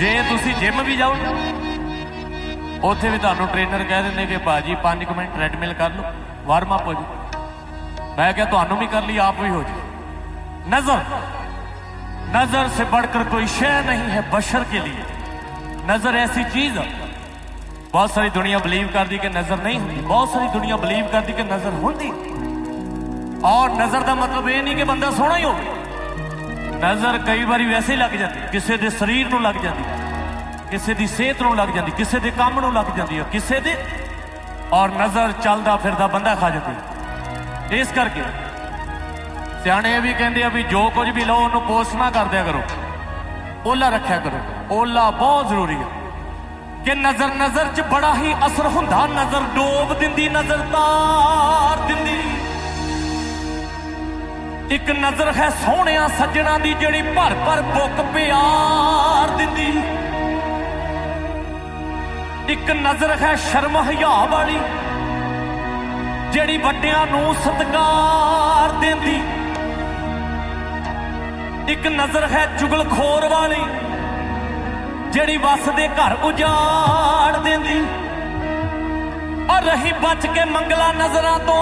ਜੇ ਤੁਸੀਂ ਜਿਮ ਵੀ ਜਾਓ ਉੱਥੇ ਵੀ ਤੁਹਾਨੂੰ ਟ੍ਰੇਨਰ ਕਹਿ ਦਿੰਦੇ ਕਿ ਬਾਜੀ 5 ਮਿੰਟ ਟ੍ਰੈਡਮਿਲ ਕਰ ਲਓ ਵਾਰਮ ਅਪ ਹੋ ਜਾਓ ਮੈਂ ਕਿਹਾ ਤੁਹਾਨੂੰ ਵੀ ਕਰ ਲਈ ਆਪ ਵੀ ਹੋ ਜਾਓ नजर नजर से बढ़कर कोई शय नहीं है बशर के लिए नजर ऐसी चीज है बहुत सारी दुनिया बिलीव करती कि नजर नहीं होती बहुत सारी दुनिया बिलीव करती कि नजर होती और नजर का मतलब ये नहीं कि बंदा सोहना ही हो ਨਜ਼ਰ ਕਈ ਵਾਰੀ ਵੈਸੇ ਲੱਗ ਜਾਂਦੀ ਕਿਸੇ ਦੇ ਸਰੀਰ ਨੂੰ ਲੱਗ ਜਾਂਦੀ ਕਿਸੇ ਦੀ ਸਿਹਤ ਨੂੰ ਲੱਗ ਜਾਂਦੀ, ਕਿਸੇ ਦੇ ਕੰਮ ਨੂੰ ਲੱਗ ਜਾਂਦੀ ਹੈ, ਕਿਸੇ ਦੇ ਔਰ ਨਜ਼ਰ ਚੱਲਦਾ ਫਿਰਦਾ ਬੰਦਾ ਖਾ ਜਾਂਦੀ ਇਸ ਕਰਕੇ ਸਿਆਣੇ ਵੀ ਕਹਿੰਦੇ ਆ ਵੀ ਜੋ ਕੁਝ ਵੀ ਲਓ, ਉਹਨੂੰ ਕੋਸ਼ਣਾ ਨਾ ਕਰਦਿਆ ਕਰੋ। ਓਲਾ ਰੱਖਿਆ ਕਰੋ। ਓਲਾ ਬਹੁਤ ਜ਼ਰੂਰੀ ਹੈ। ਕਿ ਨਜ਼ਰ ਨਜ਼ਰ 'ਚ ਬੜਾ ਹੀ ਅਸਰ ਹੁੰਦਾ। ਨਜ਼ਰ ਡੋਬ ਦਿੰਦੀ, ਨਜ਼ਰ ਤਾਰ ਦਿੰਦੀ। ਇੱਕ ਨਜ਼ਰ ਹੈ ਸੋਹਣਿਆਂ ਸੱਜਣਾ ਦੀ ਜਿਹੜੀ ਭਰ ਭਰ ਬੁੱਕ ਪਿਆਰ ਦਿੰਦੀ। ਇੱਕ ਨਜ਼ਰ ਹੈ ਸ਼ਰਮ ਹਿਆ ਵਾਲੀ, ਜਿਹੜੀ ਵੱਡਿਆਂ ਨੂੰ ਸਤਿਕਾਰ ਦਿੰਦੀ। ਇੱਕ ਨਜ਼ਰ ਹੈ ਜੁਗਲਖੋਰ ਵਾਲੀ, ਜਿਹੜੀ ਵਸਦੇ ਘਰ ਉਜਾੜ ਦਿੰਦੀ। ਔਰ ਰਹੀ ਬਚ ਕੇ ਮੰਗਲਾ ਨਜ਼ਰਾਂ ਤੋਂ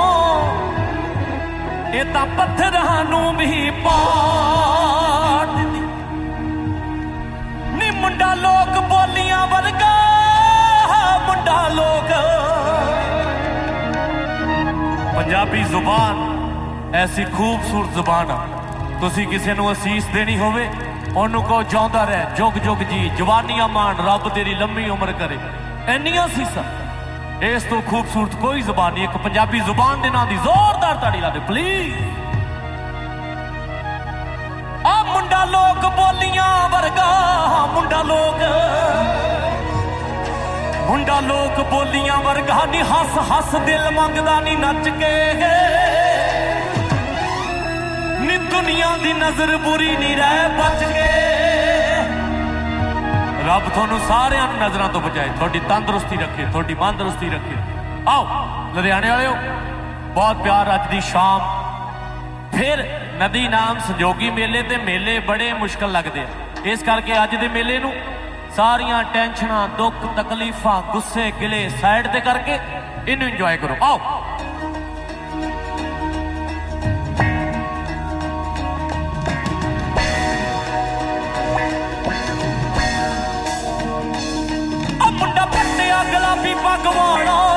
ਇਹ ਤਾਂ ਪੱਥਰਾਂ ਨੂੰ ਵੀ ਪਾੜ ਦਿੰਦੀ ਨੀ ਮੁੰਡਾ ਲੋਕ ਬੋਲੀਆਂ ਵਰਗਾ, ਮੁੰਡਾ ਲੋਕ। ਪੰਜਾਬੀ ਜ਼ੁਬਾਨ ਐਸੀ ਖੂਬਸੂਰਤ ਜ਼ੁਬਾਨ ਆ। ਤੁਸੀਂ ਕਿਸੇ ਨੂੰ ਅਸੀਸ ਦੇਣੀ ਹੋਵੇ, ਉਹਨੂੰ ਕਹੋ ਜਿਉਂਦਾ ਰਹਿ, ਜੁਗ ਜੁਗ ਜੀ, ਜਵਾਨੀਆਂ ਮਾਣ, ਰੱਬ ਤੇਰੀ ਲੰਮੀ ਉਮਰ ਕਰੇ। ਇੰਨੀਆਂ ਸੀਸਾਂ ਇਸ ਤੋਂ ਖੂਬਸੂਰਤ ਕੋਈ ਜ਼ੁਬਾਨ ਨਹੀਂ, ਇੱਕ ਪੰਜਾਬੀ ਜ਼ੁਬਾਨ ਦੇ ਨਾਂ ਦੀ ਜ਼ੋਰਦਾਰ ਤਾੜੀ ਲਾ ਦੇ ਪਲੀਜ਼ ਆ ਮੁੰਡਾ ਲੋਕ ਬੋਲੀਆਂ ਵਰਗਾ ਮੁੰਡਾ ਲੋਕ। ਮੁੰਡਾ ਲੋਕ ਬੋਲੀਆਂ ਵਰਗਾ ਨਹੀਂ ਹੱਸ ਹੱਸ ਦਿਲ ਮੰਗਦਾ ਨਹੀਂ ਨੱਚ ਕੇ। ਨੀ ਦੁਨੀਆ ਦੀ ਨਜ਼ਰ ਬੁਰੀ ਨਹੀਂ ਰਹਿ ਬਚ ਕੇ। ਰੱਬ ਤੁਹਾਨੂੰ ਸਾਰਿਆਂ ਨੂੰ ਨਜ਼ਰਾਂ ਤੋਂ ਬਚਾਏ। ਤੁਹਾਡੀ ਤੰਦਰੁਸਤੀ ਰੱਖੇ, ਤੁਹਾਡੀ ਮੰਦਰੁਸਤੀ ਰੱਖੇ। ਆਓ, ਲੁਧਿਆਣੇ ਵਾਲਿਓ, ਬਹੁਤ ਪਿਆਰ ਅੱਜ ਦੀ ਸ਼ਾਮ। ਫਿਰ ਨਦੀ ਨਾਮ ਸੰਜੋਗੀ ਮੇਲੇ ਤੇ ਮੇਲੇ ਬੜੇ ਮੁਸ਼ਕਲ ਲੱਗਦੇ ਆ। ਇਸ ਕਰਕੇ ਅੱਜ ਦੇ ਮੇਲੇ ਨੂੰ ਸਾਰੀਆਂ ਟੈਨਸ਼ਨਾਂ, ਦੁੱਖ, ਤਕਲੀਫਾਂ, ਗੁੱਸੇ, ਗਿਲੇ ਸਾਈਡ ਤੇ ਕਰਕੇ ਇਹਨੂੰ ਇੰਜੋਏ ਕਰੋ। ਆਓ। 哥，我二喽。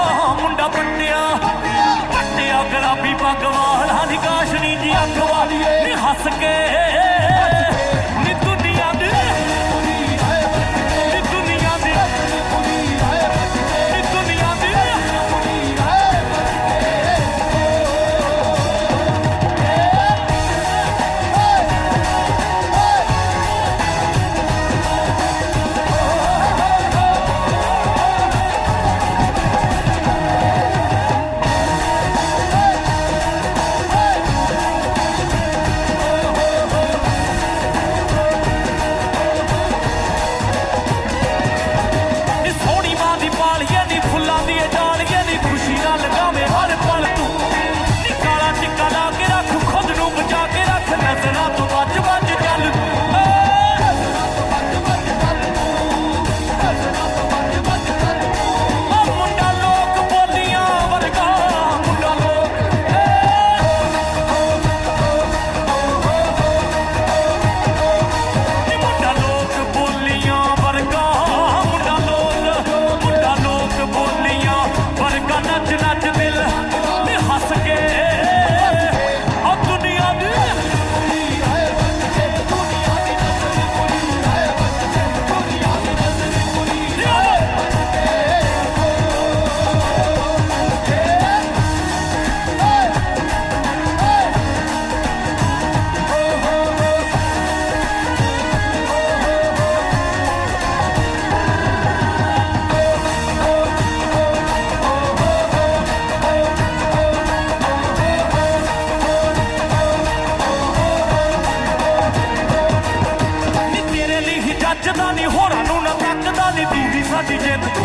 ਸਾਡੀ ਜਿੱਤ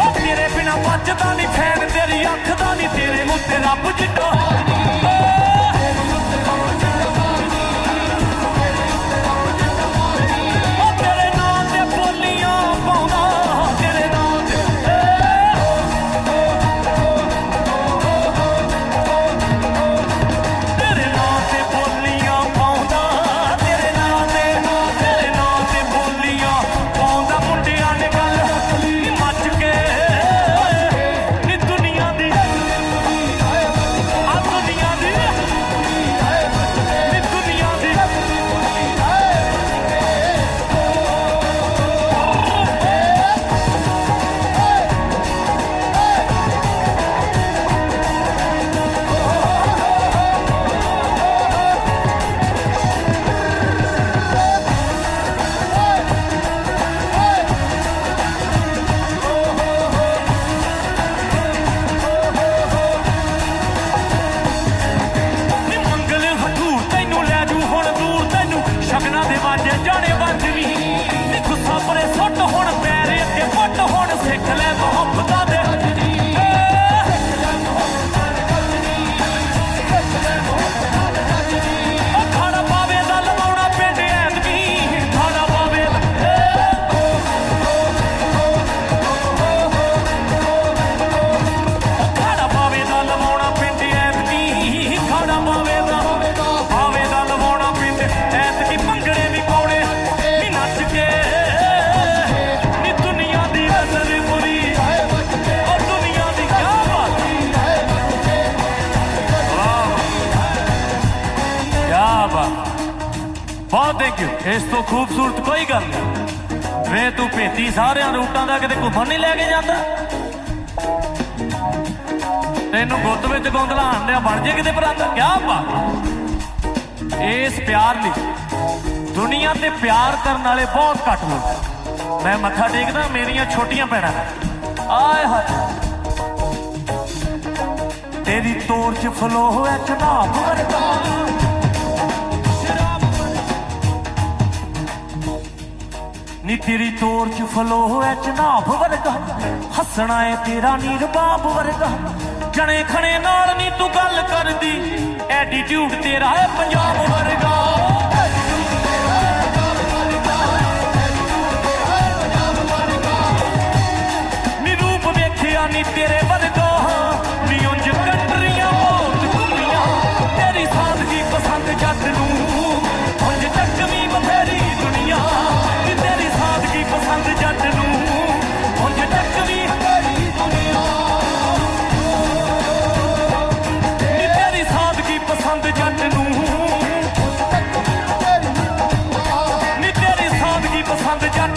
ਉਹ ਤੇਰੇ ਬਿਨਾ ਬਚਦਾ ਨਹੀਂ, ਫੈਨ ਤੇਰੀ ਅੱਖ ਦਾ ਨਹੀਂ, ਤੇਰੇ ਉੱਤੇ ਰੱਬ ਜਿੱਡਾ। ਥੈਂਕ ਯੂ ਇਸ ਤੋਂ ਖੂਬਸੂਰਤ ਕੋਈ ਗੱਲ ਨਹੀਂ। ਵੇ ਤੂੰ ਭੇਤੀ ਸਾਰਿਆਂ ਰੂਟਾਂ ਦਾ ਕਿਤੇ ਘੁੰਮਣ ਨਹੀਂ ਲੈ ਕੇ ਜਾਂਦਾ? ਤੈਨੂੰ ਗੁੱਤ ਵਿੱਚ ਗੋਂਦਲਾ ਆਂਡਿਆ ਬਣ ਜੇ ਕਿਤੇ ਪਰਾਂਦਾ? ਕਿਆ ਬਾਤ ਇਸ ਪਿਆਰ ਲਈ ਦੁਨੀਆ ਤੇ ਪਿਆਰ ਕਰਨ ਵਾਲੇ ਬਹੁਤ ਘੱਟ ਲੋਕ ਮੈਂ ਮੱਥਾ ਟੇਕਦਾ, ਮੇਰੀਆਂ ਛੋਟੀਆਂ ਭੈਣਾਂ ਆਏ ਹਾਏ। ਤੇਰੀ ਤੋਰ ਚ ਫਲੋ ਹੋਇਆ ਚਨਾਬ ਵਰਗਾ। ਨੀ ਤੇਰੀ ਤੋਰ ਚ ਫਲੋ ਹੋਇਆ ਚਨਾਬ ਵਰਗਾ। ਹੱਸਣਾ ਏ ਤੇਰਾ ਨੀਰ ਬਾਬ ਵਰਗਾ। ਜਣੇ ਖਣੇ ਨਾਲ ਨੀ ਤੂੰ ਗੱਲ ਕਰਦੀ। ਐਟੀਟਿਊਡ ਤੇਰਾ ਹੈ ਪੰਜਾਬ ਵਰਗਾ। 100